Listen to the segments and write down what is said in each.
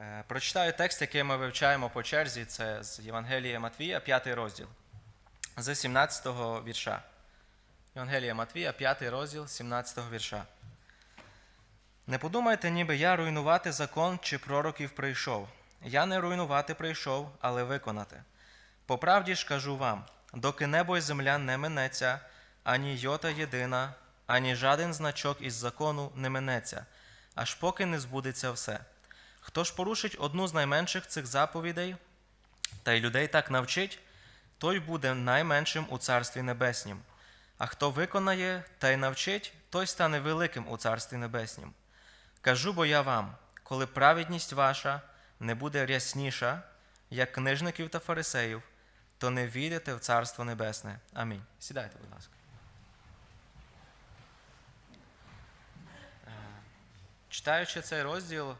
Е, Прочитаю текст, який ми вивчаємо по черзі, це з Євангелія Матвія, 5 розділ, з 17 вірша. Євангелія Матвія, 5 розділ, 17 го вірша. Не подумайте, ніби я руйнувати закон чи пророків прийшов. Я не руйнувати прийшов, але виконати. По правді ж кажу вам: доки небо і земля не минеться, ані йота єдина, ані жаден значок із закону не минеться, аж поки не збудеться все. Хто ж порушить одну з найменших цих заповідей, та й людей так навчить, той буде найменшим у Царстві Небеснім. А хто виконає та й навчить, той стане великим у Царстві Небеснім. Кажу бо я вам, коли праведність ваша не буде рясніша, як книжників та фарисеїв, то не війдете в Царство Небесне. Амінь. Сідайте, будь ласка. Е, Читаючи цей розділ,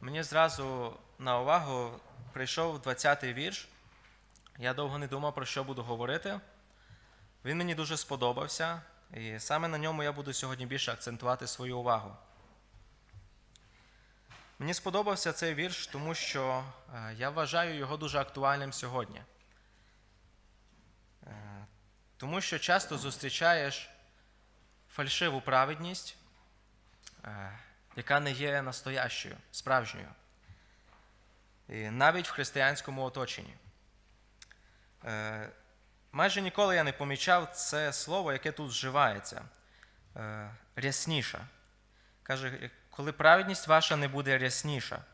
мені зразу на увагу прийшов 20-й вірш. Я довго не думав, про що буду говорити. Він мені дуже сподобався, і саме на ньому я буду сьогодні більше акцентувати свою увагу. Мені сподобався цей вірш, тому що е, я вважаю його дуже актуальним сьогодні. Е, Тому що часто зустрічаєш фальшиву праведність, е, яка не є настоящою, справжньою. І навіть в християнському оточенні. Е, Майже ніколи я не помічав це слово, яке тут вживається. Е, Рясніша. Каже, коли праведність ваша не буде рясніша.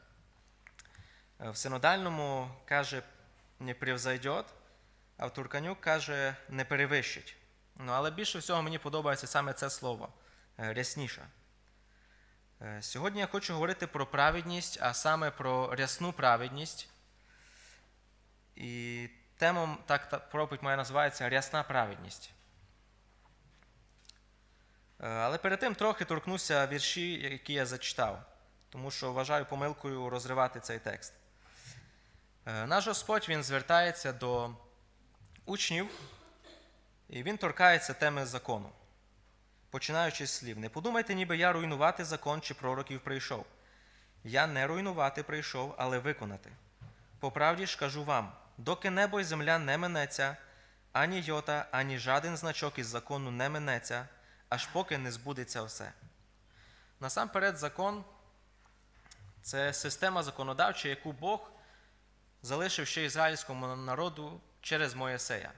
Е, В синодальному каже, не превзойдет, а в Турканюк каже, не перевищить. Ну, але більше всього мені подобається саме це слово е, рясніша. Е, Сьогодні я хочу говорити про праведність, а саме про рясну праведність. І тема так та проповідь моя називається Рясна праведність. Е, Але перед тим трохи торкнуся вірші, які я зачитав, тому що вважаю помилкою розривати цей текст. Е, Наш Господь він звертається до учнів, і він торкається теми закону, починаючи з слів: Не подумайте, ніби я руйнувати закон чи пророків прийшов. Я не руйнувати прийшов, але виконати. По правді ж кажу вам: доки небо і земля не минеться, ані йота, ані жаден значок із закону не минеться, аж поки не збудеться все. Насамперед, закон це система законодавча, яку Бог залишив ще ізраїльському народу через Моєсея.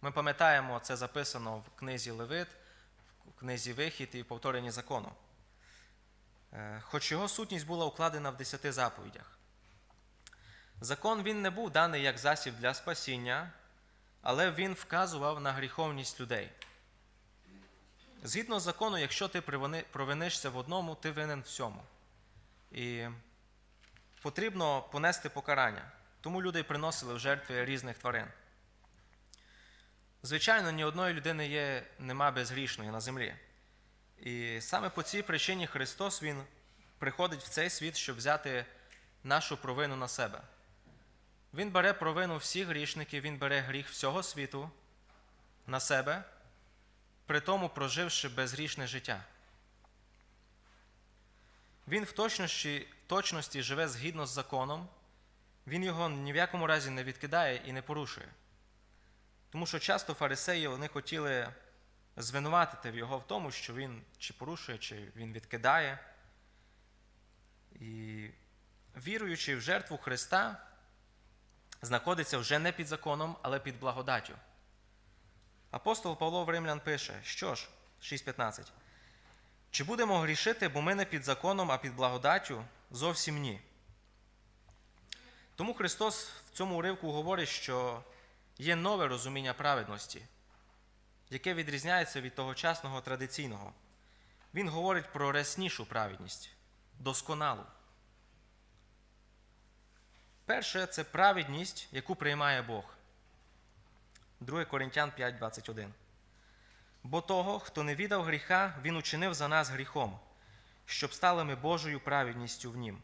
Ми пам'ятаємо, це записано в книзі Левит, в книзі Вихід і в повторенні закону. Е, Хоч його сутність була укладена в десяти заповідях. Закон він не був даний як засіб для спасіння, але він вказував на гріховність людей. Згідно з закону, якщо ти провинишся в одному, ти винен всьому. І потрібно понести покарання. Тому люди приносили в жертви різних тварин. Звичайно, ні одної людини є, нема безгрішної на землі. І саме по цій причині Христос Він приходить в цей світ, щоб взяти нашу провину на себе. Він бере провину всіх грішників, Він бере гріх всього світу на себе, при тому проживши безгрішне життя. Він в точності, точності живе згідно з законом, він його ні в якому разі не відкидає і не порушує. Тому що часто фарисеї вони хотіли звинуватити його в тому, що він чи порушує, чи він відкидає. І віруючи в жертву Христа, знаходиться вже не під законом, але під благодаттю. Апостол Павло в Римлян пише, що ж, 6.15. Чи будемо грішити, бо ми не під законом, а під благодаттю? Зовсім ні. Тому Христос в цьому уривку говорить, що є нове розуміння праведності, яке відрізняється від тогочасного традиційного. Він говорить про ряснішу праведність, досконалу. Перше це праведність, яку приймає Бог. 2 Коринтян 5:21. Бо того, хто не віддав гріха, він учинив за нас гріхом, щоб стали ми Божою праведністю в нім.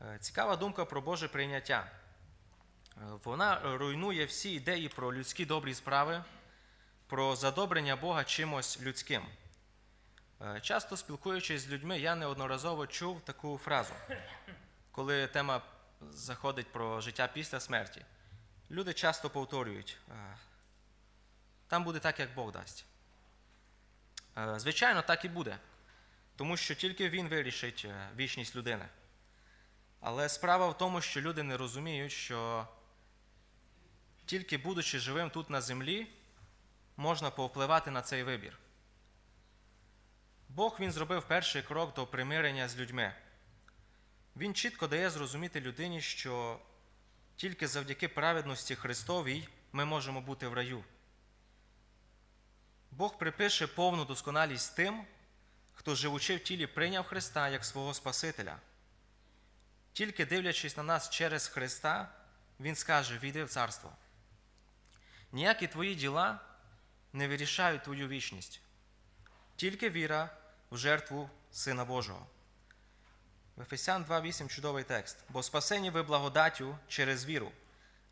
Е, Цікава думка про Боже прийняття. Вона руйнує всі ідеї про людські добрі справи, про задобрення Бога чимось людським. Е, Часто спілкуючись з людьми, я неодноразово чув таку фразу: коли тема заходить про життя після смерті, люди часто повторюють, «Е, там буде так, як Бог дасть. Е, Звичайно, так і буде, тому що тільки Він вирішить вічність людини. Але справа в тому, що люди не розуміють, що тільки будучи живим тут на землі, можна повпливати на цей вибір. Бог він зробив перший крок до примирення з людьми. Він чітко дає зрозуміти людині, що тільки завдяки праведності Христовій ми можемо бути в раю. Бог припише повну досконалість тим, хто, живучи в тілі, прийняв Христа як свого Спасителя. Тільки дивлячись на нас через Христа, Він скаже: Війди в царство. Ніякі твої діла не вирішають твою вічність, тільки віра в жертву Сина Божого. В Ефесян 2.8 чудовий текст. Бо спасені ви благодаттю через віру,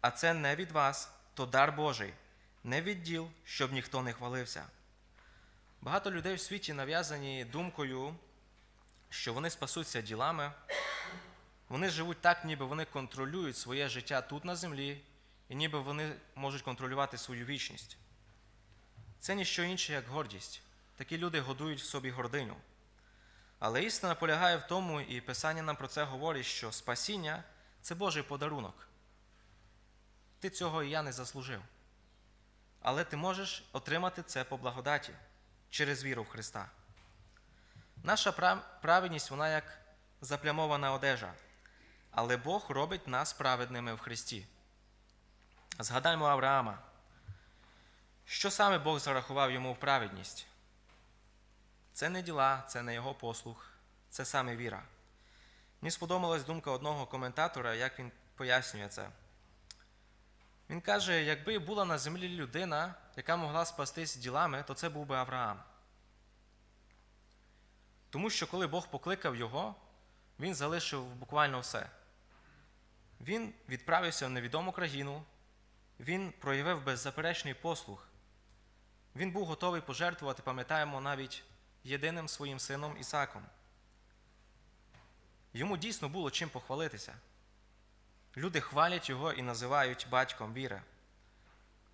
а це не від вас, то дар Божий, не від діл, щоб ніхто не хвалився. Багато людей в світі нав'язані думкою, що вони спасуться ділами, вони живуть так, ніби вони контролюють своє життя тут на землі, і ніби вони можуть контролювати свою вічність. Це ніщо інше, як гордість. Такі люди годують в собі гординю. Але істина полягає в тому, і Писання нам про це говорить, що спасіння це Божий подарунок. Ти цього і я не заслужив. Але ти можеш отримати це по благодаті через віру в Христа. Наша праведність, вона як заплямована одежа, але Бог робить нас праведними в Христі. Згадаймо Авраама. Що саме Бог зарахував йому в праведність? Це не діла, це не його послуг, це саме віра. Мені сподобалась думка одного коментатора, як він пояснює це. Він каже: якби була на землі людина, яка могла спастись ділами, то це був би Авраам. Тому що коли Бог покликав його, він залишив буквально все. Він відправився в невідому країну, він проявив беззаперечний послуг. Він був готовий пожертвувати, пам'ятаємо, навіть єдиним своїм сином Ісаком. Йому дійсно було чим похвалитися. Люди хвалять його і називають батьком віри.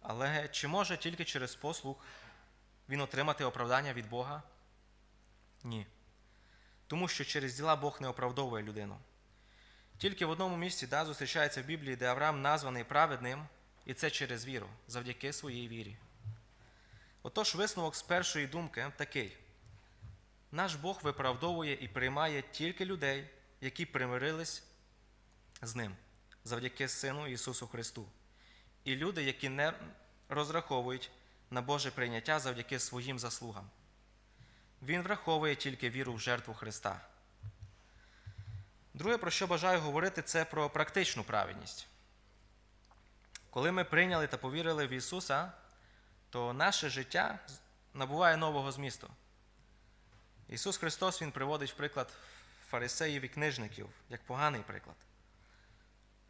Але чи може тільки через послуг він отримати оправдання від Бога? Ні. Тому що через діла Бог не оправдовує людину. Тільки в одному місці да, зустрічається в Біблії, де Авраам названий праведним, і це через віру, завдяки своїй вірі. Отож, висновок з першої думки такий: наш Бог виправдовує і приймає тільки людей, які примирились з Ним завдяки Сину Ісусу Христу, і люди, які не розраховують на Боже прийняття завдяки своїм заслугам. Він враховує тільки віру в жертву Христа. Друге, про що бажаю говорити, це про практичну праведність. Коли ми прийняли та повірили в Ісуса, то наше життя набуває нового змісту. Ісус Христос Він приводить в приклад фарисеїв і книжників, як поганий приклад.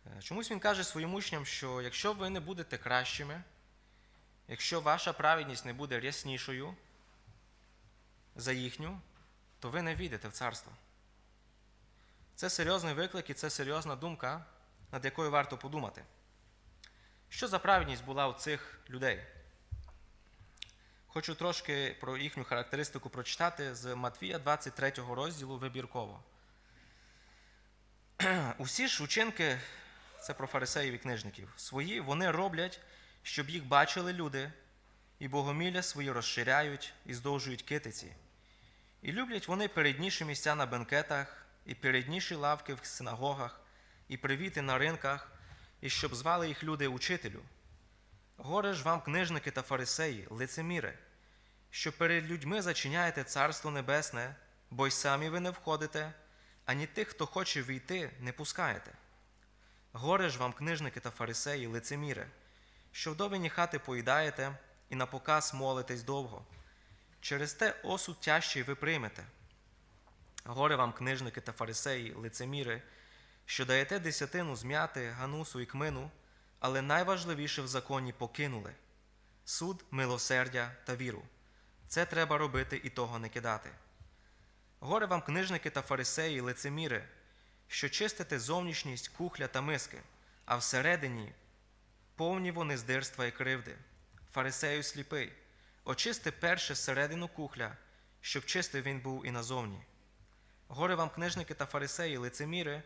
Е, Чомусь Він каже своїм учням, що якщо ви не будете кращими, якщо ваша праведність не буде ряснішою за їхню, то ви не війдете в царство. Це серйозний виклик і це серйозна думка, над якою варто подумати. Що за праведність була у цих людей? Хочу трошки про їхню характеристику прочитати з Матвія 23 розділу вибірково. Усі ж учинки, це про фарисеїв і книжників, свої вони роблять, щоб їх бачили люди, і богомілля свої розширяють і здовжують китиці. І люблять вони передніші місця на бенкетах, і передніші лавки в синагогах, і привіти на ринках, і щоб звали їх люди учителю. Горе ж вам, книжники та фарисеї, лицеміри, що перед людьми зачиняєте Царство Небесне, бо й самі ви не входите, ані тих, хто хоче війти, не пускаєте. Горе ж вам, книжники та фарисеї, лицеміри, що вдовині хати поїдаєте і на показ молитесь довго. Через те осуд тяжчий ви приймете. Горе вам, книжники та фарисеї, лицеміри, що даєте десятину зм'яти, ганусу і кмину, але найважливіше в законі покинули суд, милосердя та віру. Це треба робити і того не кидати. Горе вам, книжники та фарисеї, лицеміри, що чистите зовнішність кухля та миски, а всередині повні вони здирства і кривди. Фарисею сліпий, очисти перше середину кухля, щоб чистий він був і назовні. Горе вам, книжники та фарисеї, лицеміри,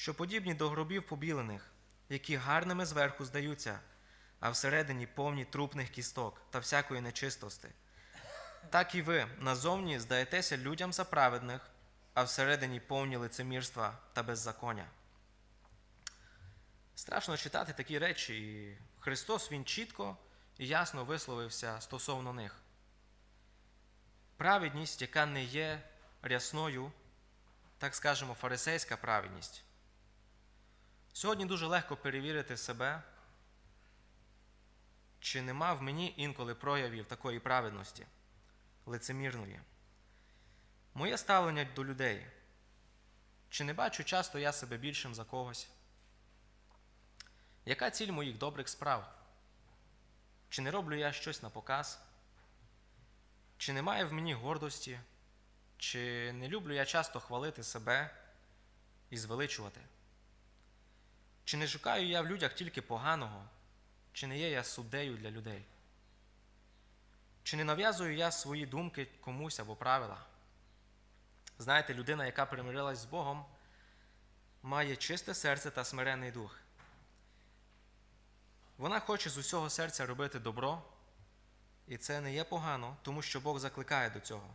що подібні до гробів побілених, які гарними зверху здаються, а всередині повні трупних кісток та всякої нечистости. Так і ви назовні здаєтеся людям за праведних, а всередині повні лицемірства та беззаконня. Страшно читати такі речі, і Христос Він чітко і ясно висловився стосовно них. Праведність, яка не є рясною, так скажемо, фарисейська праведність. Сьогодні дуже легко перевірити себе, чи нема в мені інколи проявів такої праведності, лицемірної. Моє ставлення до людей. Чи не бачу часто я себе більшим за когось? Яка ціль моїх добрих справ? Чи не роблю я щось на показ? Чи немає в мені гордості? Чи не люблю я часто хвалити себе і звеличувати? Чи не шукаю я в людях тільки поганого, чи не є я суддею для людей? Чи не нав'язую я свої думки комусь або правила? Знаєте, людина, яка примирилась з Богом, має чисте серце та смиренний дух. Вона хоче з усього серця робити добро, і це не є погано, тому що Бог закликає до цього.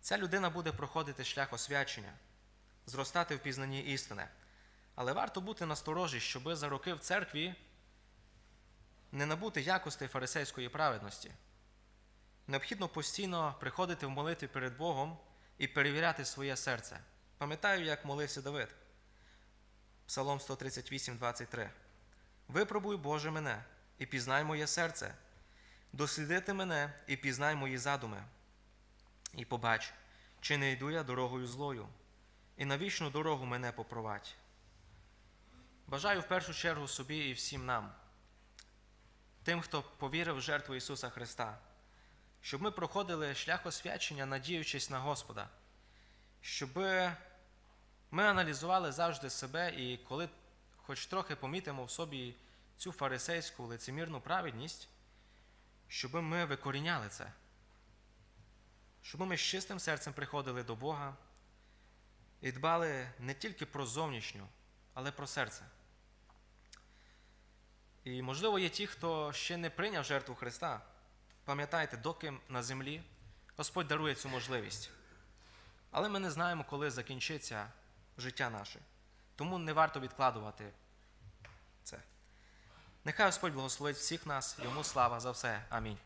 Ця людина буде проходити шлях освячення, зростати в пізнанні істини. Але варто бути насторожі, щоби за роки в церкві не набути якостей фарисейської праведності. Необхідно постійно приходити в молитві перед Богом і перевіряти своє серце. Пам'ятаю, як молився Давид. Псалом 138, 23. Випробуй, Боже, мене, і пізнай моє серце, дослідити мене і пізнай мої задуми, і побач, чи не йду я дорогою злою, і на вічну дорогу мене попровадь. Бажаю в першу чергу собі і всім нам, тим, хто повірив в жертву Ісуса Христа, щоб ми проходили шлях освячення, надіючись на Господа, щоб ми аналізували завжди себе і коли хоч трохи помітимо в собі цю фарисейську лицемірну праведність, щоб ми викоріняли це, щоб ми з чистим серцем приходили до Бога і дбали не тільки про зовнішню, але про серце. І, можливо, є ті, хто ще не прийняв жертву Христа. Пам'ятайте, доки на землі Господь дарує цю можливість. Але ми не знаємо, коли закінчиться життя наше. Тому не варто відкладувати це. Нехай Господь благословить всіх нас, йому слава за все. Амінь.